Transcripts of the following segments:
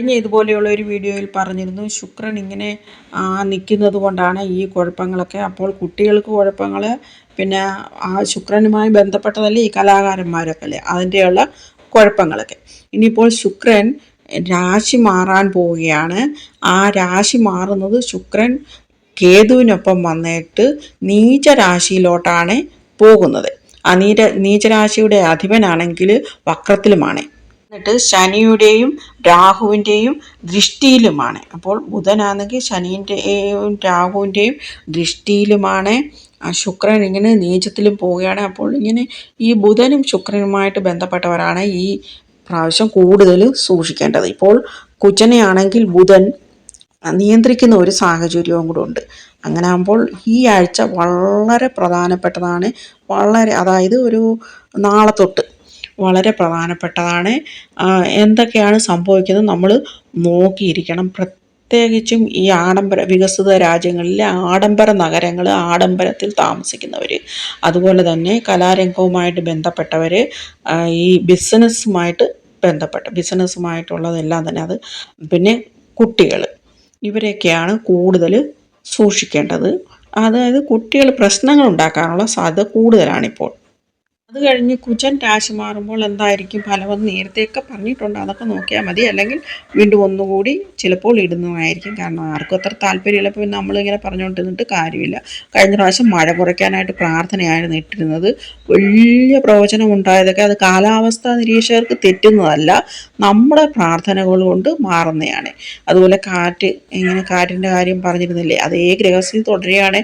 കഴിഞ്ഞ ഇതുപോലെയുള്ള ഒരു വീഡിയോയിൽ പറഞ്ഞിരുന്നു ശുക്രൻ ഇങ്ങനെ നിൽക്കുന്നത് കൊണ്ടാണ് ഈ കുഴപ്പങ്ങളൊക്കെ. അപ്പോൾ കുട്ടികൾക്ക് കുഴപ്പങ്ങൾ പിന്നെ ആ ശുക്രനുമായി ബന്ധപ്പെട്ടതല്ലേ ഈ കലാകാരന്മാരൊക്കെ അല്ലേ അതിന്റെയുള്ള കുഴപ്പങ്ങളൊക്കെ. ഇനിയിപ്പോൾ ശുക്രൻ രാശി മാറാൻ പോവുകയാണ്. ആ രാശി മാറുന്നത് ശുക്രൻ കേതുവിനൊപ്പം വന്നിട്ട് നീചരാശിയിലോട്ടാണ് പോകുന്നത്. ആ നീര നീചരാശിയുടെ അധിപനാണെങ്കിൽ വക്രത്തിലുമാണ്. എന്നിട്ട് ശനിയുടെയും രാഹുവിന്റെയും ദൃഷ്ടിയിലുമാണ്. അപ്പോൾ ബുധനാണെങ്കിൽ ശനീന്റെയും രാഹുവിന്റെയും ദൃഷ്ടിയിലുമാണ്. ശുക്രൻ ഇങ്ങനെ നീചത്തിലും പോവുകയാണ്. അപ്പോൾ ഇങ്ങനെ ഈ ബുധനും ശുക്രനുമായിട്ട് ബന്ധപ്പെട്ടവരാണ് ഈ പ്രാവശ്യം കൂടുതൽ സൂക്ഷിക്കേണ്ടത്. ഇപ്പോൾ കുജനെയാണെങ്കിൽ ബുധൻ നിയന്ത്രിക്കുന്ന ഒരു സാഹചര്യവും കൂടെ ഉണ്ട്. അങ്ങനെ ആകുമ്പോൾ ഈ ആഴ്ച വളരെ പ്രധാനപ്പെട്ടതാണ്. വളരെ അതായത് ഒരു നാളെ തൊട്ട് വളരെ പ്രധാനപ്പെട്ടതാണ്. എന്തൊക്കെയാണ് സംഭവിക്കുന്നത്? നമ്മൾ നോക്കിയിരിക്കണം. പ്രത്യേകിച്ചും ഈ ആഡംബര വികസിത രാജ്യങ്ങളിലെ ആഡംബര നഗരങ്ങൾ ആഡംബരത്തിൽ താമസിക്കുന്നവർ അതുപോലെ തന്നെ കലാരംഗവുമായിട്ട് ബന്ധപ്പെട്ടവർ ഈ ബിസിനസ്സുമായിട്ട് ബന്ധപ്പെട്ട ബിസിനസ്സുമായിട്ടുള്ളതെല്ലാം തന്നെ അത് പിന്നെ കുട്ടികൾ ഇവരെയൊക്കെയാണ് കൂടുതൽ സൂക്ഷിക്കേണ്ടത്. അതായത് കുട്ടികൾ പ്രശ്നങ്ങൾ ഉണ്ടാക്കാനുള്ള സാധ്യത കൂടുതലാണിപ്പോൾ. അത് കഴിഞ്ഞ് കുജൻ രാശി മാറുമ്പോൾ എന്തായിരിക്കും? ഫലമെന്ന് നേരത്തെയൊക്കെ പറഞ്ഞിട്ടുണ്ട്. അതൊക്കെ നോക്കിയാൽ മതി. അല്ലെങ്കിൽ വീണ്ടും ഒന്നുകൂടി ചിലപ്പോൾ ഇടുന്നതായിരിക്കും. കാരണം ആർക്കും അത്ര താല്പര്യമില്ല. ഇപ്പോൾ നമ്മളിങ്ങനെ പറഞ്ഞുകൊണ്ടിരുന്നിട്ട് കാര്യമില്ല. കഴിഞ്ഞ പ്രാവശ്യം മഴ കുറയ്ക്കാനായിട്ട് പ്രാർത്ഥനയായിരുന്നു ഇട്ടിരുന്നത്. വലിയ പ്രവചനം ഉണ്ടായതൊക്കെ അത് കാലാവസ്ഥ നിരീക്ഷകർക്ക് തെറ്റുന്നതല്ല. നമ്മുടെ പ്രാർത്ഥനകൾ കൊണ്ട് മാറുന്നതാണ്. അതുപോലെ കാറ്റ് ഇങ്ങനെ കാറ്റിന്റെ കാര്യം പറഞ്ഞിരുന്നില്ലേ? അതേ ഗ്രഹസ്ഥിതി തുടരുകയാണ്.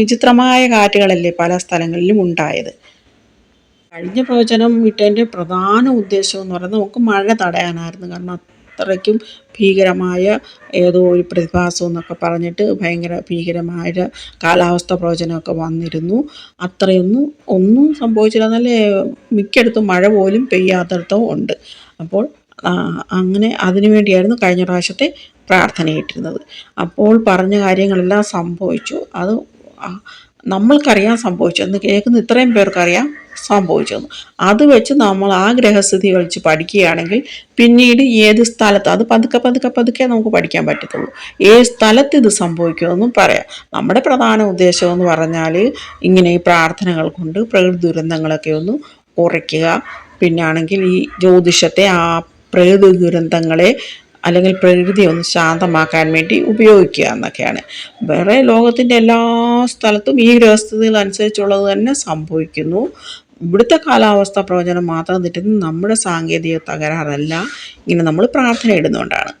വിചിത്രമായ കാറ്റുകളല്ലേ പല സ്ഥലങ്ങളിലും ഉണ്ടായത്. കഴിഞ്ഞ പ്രവചനം ഇട്ടതിന്റെ പ്രധാന ഉദ്ദേശം എന്ന് പറയുന്നത് നമുക്ക് മഴ തടയാനായിരുന്നു. കാരണം അത്രയ്ക്കും ഭീകരമായ ഏതോ ഒരു പ്രതിഭാസം എന്നൊക്കെ പറഞ്ഞിട്ട് ഭയങ്കര ഭീകരമായ കാലാവസ്ഥ പ്രവചനമൊക്കെ വന്നിരുന്നു. അത്രയൊന്നും ഒന്നും സംഭവിച്ചില്ല. നല്ല മിക്കയിടത്തും മഴ പോലും പെയ്യാത്തടത്തും ഉണ്ട്. അപ്പോൾ അങ്ങനെ അതിനു വേണ്ടിയായിരുന്നു കഴിഞ്ഞ പ്രാവശ്യത്തെ പ്രാർത്ഥനയിട്ടിരുന്നത്. അപ്പോൾ പറഞ്ഞ കാര്യങ്ങളെല്ലാം സംഭവിച്ചു. അത് നമ്മൾക്കറിയാൻ സംഭവിച്ചു. എന്ന് കേൾക്കുന്ന ഇത്രയും പേർക്കറിയാം. സംഭവിച്ചത് അത് വെച്ച് നമ്മൾ ആ ഗ്രഹസ്ഥിതി വെച്ച് പഠിക്കുകയാണെങ്കിൽ പിന്നീട് ഏത് സ്ഥലത്ത് അത് പതുക്കെ പതുക്കെ പതുക്കെ നമുക്ക് പഠിക്കാൻ പറ്റത്തുള്ളൂ. ഏത് സ്ഥലത്ത് ഇത് സംഭവിക്കുമെന്നും പറയാം. നമ്മുടെ പ്രധാന ഉദ്ദേശം എന്ന് പറഞ്ഞാൽ ഇങ്ങനെ ഈ പ്രാർത്ഥനകൾ കൊണ്ട് പ്രകൃതി ദുരന്തങ്ങളൊക്കെ ഒന്ന് കുറയ്ക്കുക. പിന്നാണെങ്കിൽ ഈ ജ്യോതിഷത്തെ ആ പ്രകൃതി ദുരന്തങ്ങളെ അല്ലെങ്കിൽ പ്രകൃതി ഒന്ന് ശാന്തമാക്കാൻ വേണ്ടി ഉപയോഗിക്കുക എന്നൊക്കെയാണ്. വേറെ ലോകത്തിന്റെ എല്ലാ സ്ഥലത്തും ഈ ഗ്രഹസ്ഥിതികൾ അനുസരിച്ചുള്ളത് തന്നെ സംഭവിക്കുന്നു. ഇവിടുത്തെ കാലാവസ്ഥ പ്രവചനം മാത്രം തെറ്റുന്നത് നമ്മുടെ സാങ്കേതിക തകരാറല്ല. ഇങ്ങനെ നമ്മൾ പ്രാർത്ഥന ഇടുന്നുകൊണ്ടാണ്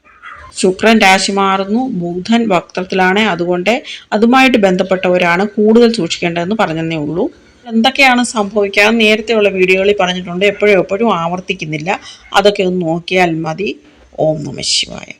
ശുക്രൻ രാശി മാറുന്നു. ബുധൻ വക്രത്തിലാണ്. അതുകൊണ്ട് അതുമായിട്ട് ബന്ധപ്പെട്ടവരാണ് കൂടുതൽ സൂക്ഷിക്കേണ്ടതെന്ന് പറഞ്ഞതേ ഉള്ളൂ. എന്തൊക്കെയാണ് സംഭവിക്കുക? നേരത്തെയുള്ള വീഡിയോകളിൽ പറഞ്ഞിട്ടുണ്ട്. എപ്പോഴും എപ്പോഴും ആവർത്തിക്കുന്നില്ല. അതൊക്കെ ഒന്ന് നോക്കിയാൽ മതി. ഓം നമ ശിവായ.